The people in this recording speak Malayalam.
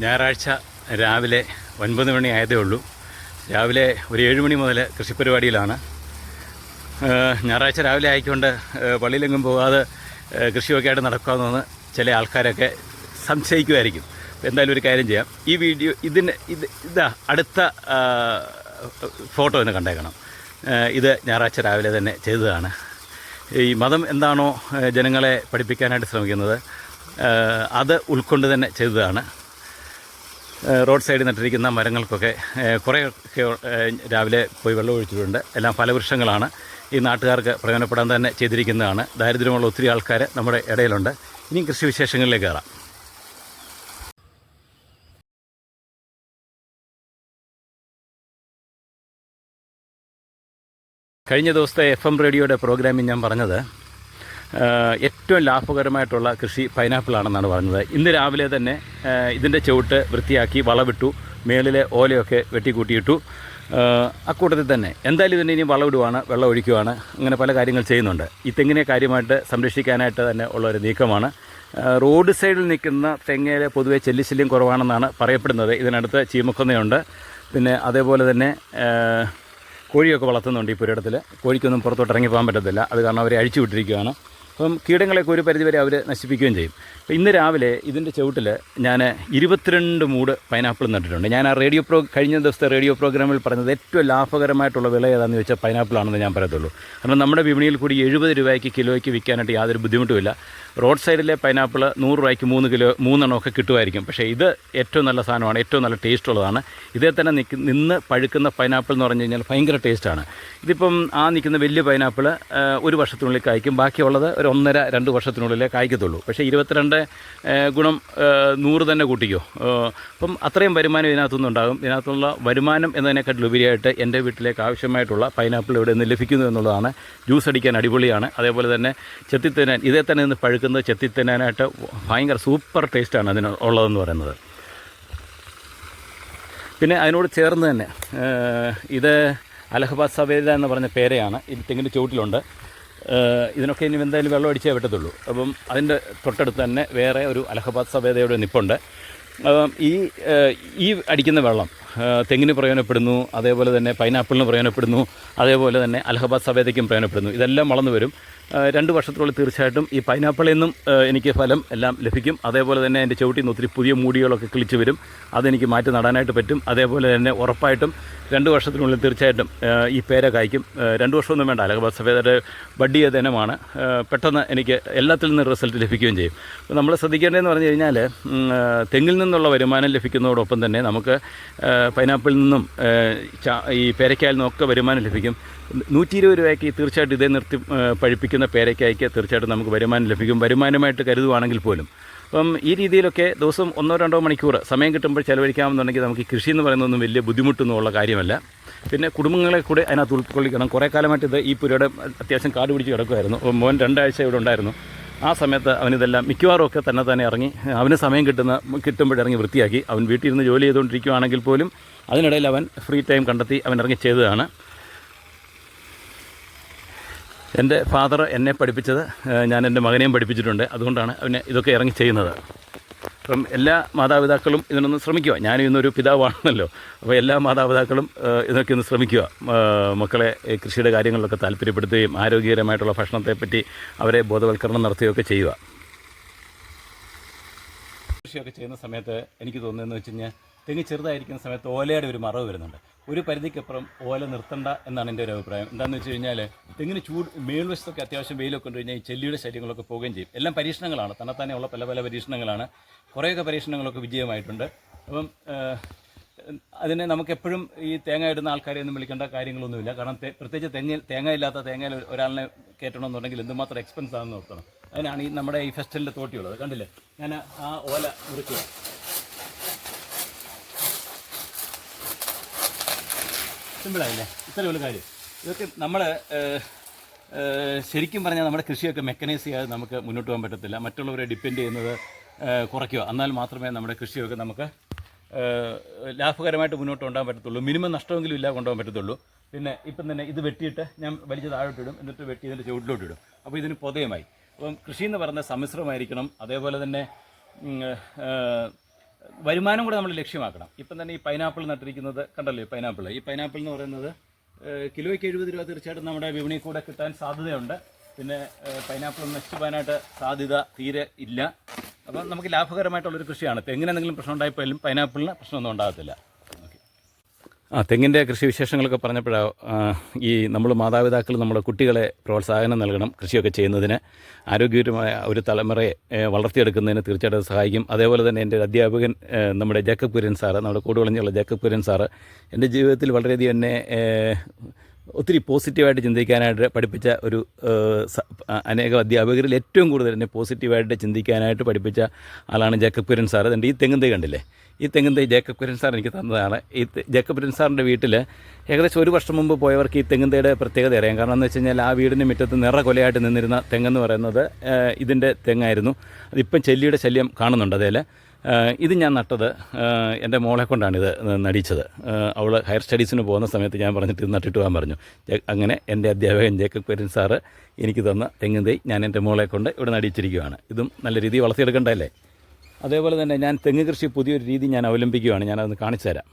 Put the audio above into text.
ഞായറാഴ്ച രാവിലെ ഒൻപത് മണി ആയതേ ഉള്ളൂ. രാവിലെ ഒരു ഏഴ് മണി മുതൽ കൃഷിപ്പരിപാടിയിലാണ്. ഞായറാഴ്ച രാവിലെ ആയിക്കൊണ്ട് പള്ളിയിലെങ്ങും പോകാതെ കൃഷിയൊക്കെ ആയിട്ട് നടക്കാമെന്ന് ചില ആൾക്കാരൊക്കെ സംശയിക്കുമായിരിക്കും. എന്തായാലും ഒരു കാര്യം ചെയ്യാം. ഈ വീഡിയോ ഇതിന് ഇത് ഇതാ അടുത്ത ഫോട്ടോ ഒന്ന് കണ്ടേക്കണം. ഇത് ഞായറാഴ്ച രാവിലെ തന്നെ ചെയ്തതാണ്. ഈ മതം എന്താണോ ജനങ്ങളെ പഠിപ്പിക്കാനായിട്ട് ശ്രമിക്കുന്നത് അത് ഉൾക്കൊണ്ട് തന്നെ ചെയ്തതാണ്. റോഡ് സൈഡിൽ നട്ടിരിക്കുന്ന മരങ്ങൾക്കൊക്കെ കുറേയൊക്കെ രാവിലെ പോയി വെള്ളം ഒഴിച്ചിട്ടുണ്ട്. എല്ലാം ഫലവൃക്ഷങ്ങളാണ് ഈ നാട്ടുകാർക്ക് പ്രയോജനപ്പെടാൻ തന്നെ ചെയ്തിരിക്കുന്നതാണ്. ദാരിദ്ര്യമുള്ള ഒത്തിരി ആൾക്കാർ നമ്മുടെ ഇടയിലുണ്ട്. ഇനി കൃഷി വിശേഷങ്ങളിലേക്ക് കയറാം. കഴിഞ്ഞ ദിവസത്തെ എഫ് എം റേഡിയോയുടെ പ്രോഗ്രാമിൽ ഞാൻ പറഞ്ഞത് ഏറ്റവും ലാഭകരമായിട്ടുള്ള കൃഷി പൈനാപ്പിളാണെന്നാണ് പറഞ്ഞത്. ഇന്ന് രാവിലെ തന്നെ ഇതിന്റെ ചുവട്ട് വൃത്തിയാക്കി വളവിട്ടു. മേളിലെ ഓലയൊക്കെ വെട്ടിക്കൂട്ടിയിട്ടു. അക്കൂട്ടത്തിൽ തന്നെ എന്തായാലും ഇതിന് ഇനി വളമിടുവാണ് വെള്ളം ഒഴിക്കുവാണ് അങ്ങനെ പല കാര്യങ്ങൾ ചെയ്യുന്നുണ്ട്. ഈ തെങ്ങിനെ കാര്യമായിട്ട് സംരക്ഷിക്കാനായിട്ട് തന്നെ ഉള്ള ഒരു നീക്കമാണ്. റോഡ് സൈഡിൽ നിൽക്കുന്ന തെങ്ങയിലെ പൊതുവെ ചെല്ലിശല്യം കുറവാണെന്നാണ് പറയപ്പെടുന്നത്. ഇതിനടുത്ത് ചീമക്കൊന്നയുണ്ട്. പിന്നെ അതേപോലെ തന്നെ കോഴിയൊക്കെ വളർത്തുന്നുണ്ട് ഈ പുരയിടത്തിൽ കോഴിക്കൊന്നും പുറത്തോട്ട് ഇറങ്ങി പോകാൻ പറ്റത്തില്ല. അത് കാരണം അവരെ അഴിച്ചു വിട്ടിരിക്കുകയാണ്. അപ്പം കീടങ്ങളെയൊക്കെ ഒരു പരിധിവരെ അവർ നശിപ്പിക്കുകയും ചെയ്യും. ഇന്ന് രാവിലെ ഇതിന്റെ ചുവട്ടിൽ ഞാൻ ഇരുപത്തിരണ്ട് മൂട് പൈനാപ്പിൾ നട്ടിട്ടുണ്ട്. ഞാൻ ആ റേഡിയോ പ്രോ കഴിഞ്ഞ ദിവസത്തെ റേഡിയോ പ്രോഗ്രാമിൽ പറഞ്ഞത് ഏറ്റവും ലാഭകരമായിട്ടുള്ള വില ഏതാണെന്ന് വെച്ചാൽ പൈനാപ്പിളാണെന്ന് ഞാൻ പറയത്തുള്ളൂ. കാരണം നമ്മുടെ വിപണിയിൽ കൂടി എഴുപത് രൂപയ്ക്ക് കിലോയ്ക്ക് വിൽക്കാനായിട്ട് യാതൊരു ബുദ്ധിമുട്ടുമില്ല. റോഡ് സൈഡിലെ പൈനാപ്പിൾ നൂറ് രൂപയ്ക്ക് മൂന്ന് കിലോ മൂന്നെണ്ണമൊക്കെ കിട്ടുമായിരിക്കും. പക്ഷേ ഇത് ഏറ്റവും നല്ല സാധനമാണ് ഏറ്റവും നല്ല ടേസ്റ്റ് ഉള്ളതാണ്. ഇതേ തന്നെ നിൽക്ക് നിന്ന് പഴുക്കുന്ന പൈനാപ്പിൾ എന്ന് പറഞ്ഞു കഴിഞ്ഞാൽ ഭയങ്കര ടേസ്റ്റാണ് ഇതിപ്പം ആ നിൽക്കുന്ന വലിയ പൈനാപ്പിൾ ഒരു വർഷത്തിനുള്ളിൽ കായ്ക്കും. ബാക്കിയുള്ളത് ഒരു ഒന്നര രണ്ട് വർഷത്തിനുള്ളിലേ കായ്ക്കത്തുള്ളൂ. പക്ഷേ ഇരുപത്തിരണ്ട് ഗുണം നൂറ് തന്നെ കൂട്ടിക്കോ. അപ്പം അത്രയും വരുമാനം ഇതിനകത്തുനിന്ന് ഉണ്ടാകും. ഇതിനകത്തുള്ള വരുമാനം എന്നതിനെക്കാട്ടിൽ ഉപരിയായിട്ട് എന്റെ വീട്ടിലേക്ക് ആവശ്യമായിട്ടുള്ള പൈനാപ്പിൾ ഇവിടെ നിന്ന് ലഭിക്കുന്നു എന്നുള്ളതാണ്. ജ്യൂസ് അടിക്കാൻ അടിപൊളിയാണ്. അതേപോലെ തന്നെ ചെത്തിത്തേനാൻ ഇതേ തന്നെ നിന്ന് പഴുക്കുന്നത് ചെത്തിത്തേനാനായിട്ട് ഭയങ്കര സൂപ്പർ ടേസ്റ്റാണ് അതിന് ഉള്ളതെന്ന് പറയുന്നത്. പിന്നെ അതിനോട് ചേർന്ന് തന്നെ ഇത് അലഹബാദ് സവേദ എന്ന് പറഞ്ഞ പേരയാണ്. ഇത് തെങ്ങിന്റെ ചുവട്ടിലുണ്ട്. ഇതിനൊക്കെ ഇനി എന്തായാലും വെള്ളം അടിച്ചേ പറ്റത്തുള്ളൂ അപ്പം അതിന്റെ തൊട്ടടുത്ത് തന്നെ വേറെ ഒരു അലഹബാദ് സഭേദയുടെ നിപ്പുണ്ട്. ഈ ഈ അടിക്കുന്ന വെള്ളം തെങ്ങിന് പ്രയോജനപ്പെടുന്നു അതേപോലെ തന്നെ പൈനാപ്പിളിന് പ്രയോജനപ്പെടുന്നു അതേപോലെ തന്നെ അലഹബാദ് സവേദയ്ക്കും പ്രയോജനപ്പെടുന്നു. ഇതെല്ലാം വളർന്നു വരും. രണ്ട് വർഷത്തിനുള്ളിൽ തീർച്ചയായിട്ടും ഈ പൈനാപ്പിളിൽ നിന്നും എനിക്ക് ഫലം എല്ലാം ലഭിക്കും. അതേപോലെ തന്നെ എന്റെ ചവിട്ടിൽ നിന്ന് ഒത്തിരി പുതിയ മൂടികളൊക്കെ കിളിച്ച് വരും. അതെനിക്ക് മാറ്റി നടാനായിട്ട് പറ്റും. അതേപോലെ തന്നെ ഉറപ്പായിട്ടും രണ്ട് വർഷത്തിനുള്ളിൽ തീർച്ചയായിട്ടും ഈ പേര കായ്ക്കും. രണ്ട് വർഷമൊന്നും വേണ്ട. അലഹബാദ് സഫേദയുടെ ബഡ് ദിനമാണ് പെട്ടെന്ന് എനിക്ക് എല്ലാത്തിൽ നിന്നും റിസൾട്ട് ലഭിക്കുകയും ചെയ്യും. നമ്മൾ ശ്രദ്ധിക്കേണ്ടതെന്ന് പറഞ്ഞു കഴിഞ്ഞാൽ തെങ്ങിൽ തെങ്ങിൽ നിന്നുള്ള വരുമാനം ലഭിക്കുന്നതോടൊപ്പം തന്നെ നമുക്ക് പൈനാപ്പിളിൽ നിന്നും ഈ പേരയ്ക്കായിൽ നിന്നൊക്കെ വരുമാനം ലഭിക്കും. നൂറ്റി ഇരുപത് രൂപയ്ക്ക് തീർച്ചയായിട്ടും ഇതേ നിർത്തി പഴിപ്പിക്കുന്ന പേരയ്ക്കായ്ക്ക് തീർച്ചയായിട്ടും നമുക്ക് വരുമാനം ലഭിക്കും. വരുമാനമായിട്ട് കരുതുവാണെങ്കിൽ പോലും. അപ്പം ഈ രീതിയിലൊക്കെ ദിവസം ഒന്നോ രണ്ടോ മണിക്കൂർ സമയം കിട്ടുമ്പോൾ ചിലവഴിക്കാമെന്നുണ്ടെങ്കിൽ നമുക്ക് കൃഷി എന്ന് പറയുന്നതൊന്നും വലിയ ബുദ്ധിമുട്ടൊന്നുമുള്ള കാര്യമല്ല. പിന്നെ കുടുംബങ്ങളെ കൂടെ അതിനകത്ത് ഉൾക്കൊള്ളിക്കണം. കുറേ കാലമായിട്ട് ഇത് ഈ പുരയുടെ അത്യാവശ്യം കാട് പിടിച്ച് കിടക്കുമായിരുന്നു മോൻ രണ്ടാഴ്ച ഇവിടെ ഉണ്ടായിരുന്നു. ആ സമയത്ത് അവനിതെല്ലാം മിക്കവാറും ഒക്കെ തന്നെ തന്നെ ഇറങ്ങി അവന് സമയം കിട്ടുന്ന കിട്ടുമ്പോഴിറങ്ങി വൃത്തിയാക്കി. അവൻ വീട്ടിൽ ഇരുന്ന് ജോലി ചെയ്തുകൊണ്ടിരിക്കുകയാണെങ്കിൽ പോലും അതിനിടയിൽ അവൻ ഫ്രീ ടൈം കണ്ടെത്തി അവൻ ഇറങ്ങി ചെയ്തതാണ്. എന്റെ ഫാദർ എന്നെ പഠിപ്പിച്ചത് ഞാൻ എന്റെ മകനെയും പഠിപ്പിച്ചിട്ടുണ്ട്. അതുകൊണ്ടാണ് അവനെ ഇതൊക്കെ ഇറങ്ങി ചെയ്യുന്നത്. അപ്പം എല്ലാ മാതാപിതാക്കളും ഇതിനൊന്ന് ശ്രമിക്കുക. ഞാനും ഇന്നൊരു പിതാവാണല്ലോ. അപ്പോൾ എല്ലാ മാതാപിതാക്കളും ഇതൊക്കെ ഒന്ന് ശ്രമിക്കുക. മക്കളെ കൃഷിയുടെ കാര്യങ്ങളിലൊക്കെ താല്പര്യപ്പെടുത്തുകയും ആരോഗ്യകരമായിട്ടുള്ള ഭക്ഷണത്തെപ്പറ്റി അവരെ ബോധവൽക്കരണം നടത്തുകയൊക്കെ ചെയ്യുക. കൃഷിയൊക്കെ ചെയ്യുന്ന സമയത്ത് എനിക്ക് തോന്നുന്നതെന്ന് വെച്ച് കഴിഞ്ഞാൽ തെങ്ങ് ചെറുതായിരിക്കുന്ന സമയത്ത് ഓലയുടെ ഒരു മറവ് വരുന്നുണ്ട്. ഒരു പരിധിക്കപ്പുറം ഓല നിർത്തണ്ട എന്നാണ് എന്റെ ഒരു അഭിപ്രായം. എന്താണെന്ന് വെച്ച് കഴിഞ്ഞാൽ തെങ്ങിന് ചൂട് മേൽവശത്തൊക്കെ അത്യാവശ്യം വെയിലൊക്കെ കൊണ്ടു കഴിഞ്ഞാൽ ഈ ചെല്ലിയുടെ ശല്യങ്ങളൊക്കെ പോവുകയും ചെയ്യും. എല്ലാം പരീക്ഷണങ്ങളാണ് തന്നെത്താനെ ഉള്ള പല പല പരീക്ഷണങ്ങളാണ്. കുറേയൊക്കെ പരീക്ഷണങ്ങളൊക്കെ വിജയമായിട്ടുണ്ട്. അപ്പം അതിനെ അതിനെ നമുക്കെപ്പോഴും ഈ തേങ്ങ ഇടുന്ന ആൾക്കാരെ ഒന്നും വിളിക്കേണ്ട കാര്യങ്ങളൊന്നുമില്ല. കാരണം പ്രത്യേകിച്ച് തെങ്ങിൽ തേങ്ങ ഇല്ലാത്ത തേങ്ങയിൽ ഒരാളിനെ കയറ്റണമെന്നുണ്ടെങ്കിൽ എന്തുമാത്രം എക്സ്പെൻസ് ആണെന്ന് നോക്കണം അതിനാണ് ഈ നമ്മുടെ ഈ ഫെസ്റ്റലിന്റെ തോട്ടിയുള്ളത്. കണ്ടില്ലേ? ഞാൻ ആ ഓല മുറിക്കുക സിമ്പിളായില്ലേ ഇത്രയേ ഉള്ളൂ കാര്യം. ഇതൊക്കെ നമ്മൾ ശരിക്കും പറഞ്ഞാൽ നമ്മുടെ കൃഷിയൊക്കെ മെക്കനൈസ് ചെയ്യാതെ നമുക്ക് മുന്നോട്ട് പോകാൻ പറ്റത്തില്ല. മറ്റുള്ളവരെ ഡിപ്പെൻഡ് ചെയ്യുന്നത് കുറയ്ക്കുക. എന്നാൽ മാത്രമേ നമ്മുടെ കൃഷിയൊക്കെ നമുക്ക് ലാഭകരമായിട്ട് മുന്നോട്ട് കൊണ്ടുപോകാൻ പറ്റത്തുള്ളൂ. മിനിമം നഷ്ടമെങ്കിലും ഇല്ല കൊണ്ടുപോകാൻ പറ്റത്തുള്ളൂ. പിന്നെ ഇപ്പം തന്നെ ഇത് വെട്ടിയിട്ട് ഞാൻ വലിച്ച് താഴോട്ടിടും എന്നിട്ട് വെട്ടി ഇതിന്റെ ചുവട്ടിലോട്ടിടും അപ്പോൾ ഇതിന് പൊതയുമായി. അപ്പം കൃഷി എന്ന് പറയുന്നത് സമ്മിശ്രമായിരിക്കണം. അതേപോലെ തന്നെ വരുമാനം കൂടെ നമ്മൾ ലക്ഷ്യമാക്കണം. ഇപ്പം തന്നെ ഈ പൈനാപ്പിൾ നട്ടിരിക്കുന്നത് കണ്ടല്ലോ പൈനാപ്പിൾ ഈ പൈനാപ്പിൾ എന്ന് പറയുന്നത് കിലോയ്ക്ക് എഴുപത് രൂപ തീർച്ചയായിട്ടും നമ്മുടെ വിപണിയിൽ കൂടെ കിട്ടാൻ സാധ്യതയുണ്ട്. പിന്നെ പൈനാപ്പിൾ നശിച്ചു പോകാനായിട്ട് സാധ്യത തീരെ ഇല്ല. അപ്പം നമുക്ക് ലാഭകരമായിട്ടുള്ളൊരു കൃഷിയാണ്. എങ്ങനെ എന്തെങ്കിലും പ്രശ്നം ഉണ്ടായപ്പോഴും പൈനാപ്പിളിന് പ്രശ്നമൊന്നും ഉണ്ടാകത്തില്ല. ആ തെങ്ങിന്റെ കൃഷി വിശേഷങ്ങളൊക്കെ പറഞ്ഞപ്പോഴാണ് ഈ നമ്മൾ മാതാപിതാക്കൾ നമ്മുടെ കുട്ടികളെ പ്രോത്സാഹനം നൽകണം കൃഷിയൊക്കെ ചെയ്യുന്നതിന്. ആരോഗ്യകരമായ ഒരു തലമുറയെ വളർത്തിയെടുക്കുന്നതിന് തീർച്ചയായിട്ടും സഹായിക്കും. അതേപോലെ തന്നെ എന്റെ അധ്യാപകൻ നമ്മുടെ ജേക്കബ് കുര്യൻ സാറ് നമ്മുടെ കൂടുവളഞ്ഞുള്ള ജേക്കബ് കുര്യൻ സാറ് എന്റെ ജീവിതത്തിൽ വളരെയധികം എന്നെ ഒത്തിരി പോസിറ്റീവായിട്ട് ചിന്തിക്കാനായിട്ട് പഠിപ്പിച്ച ഒരു അനേക അധ്യാപകരിൽ ഏറ്റവും കൂടുതൽ എന്നെ പോസിറ്റീവായിട്ട് ചിന്തിക്കാനായിട്ട് പഠിപ്പിച്ച ആളാണ് ജേക്കബ് കുരൻ സാർ. അതുകൊണ്ട് ഈ തെങ്ങും കണ്ടില്ലേ? ഈ തെങ്ങും ജേക്കബ് കുര്യൻ സാർ എനിക്ക് തന്നതാണ് ഈ ജേക്കബ് കുര്യൻ സാറിന്റെ വീട്ടിൽ ഏകദേശം ഒരു വർഷം മുമ്പ് പോയവർക്ക് ഈ തെങ്ങും പ്രത്യേകത അറിയാം. കാരണം എന്ന് വെച്ച് കഴിഞ്ഞാൽ ആ വീടിന്റെ മുറ്റത്ത് നിറ കൊലയായിട്ട് നിന്നിരുന്ന തെങ്ങെന്ന് പറയുന്നത് ഇതിന്റെ തെങ്ങായിരുന്നു. അതിപ്പം ചെല്ലിയുടെ ശല്യം കാണുന്നുണ്ട് ആഹ് ഇത് ഞാൻ നട്ടത് എന്റെ മോളെ കൊണ്ടാണ് ഇത് നടിച്ചത്. അവൾ ഹയർ സ്റ്റഡീസിന് പോകുന്ന സമയത്ത് ഞാൻ പറഞ്ഞിട്ട് ഇത് നട്ടിട്ട് പോകാൻ പറഞ്ഞു. അങ്ങനെ എന്റെ അധ്യാപകൻ ജേക്കബ് പെരിൻ സാറ് എനിക്ക് തന്ന തെങ്ങ് തൈ ഞാൻ എന്റെ മോളെ കൊണ്ട് ഇവിടെ നടിച്ചിരിക്കുകയാണ് ഇതും നല്ല രീതിയിൽ വളർത്തിയെടുക്കണ്ടല്ലേ അതേപോലെ തന്നെ ഞാൻ തെങ്ങ് കൃഷി പുതിയൊരു രീതി ഞാൻ അവലംബിക്കുകയാണ് ഞാനതൊന്ന് കാണിച്ചു തരാം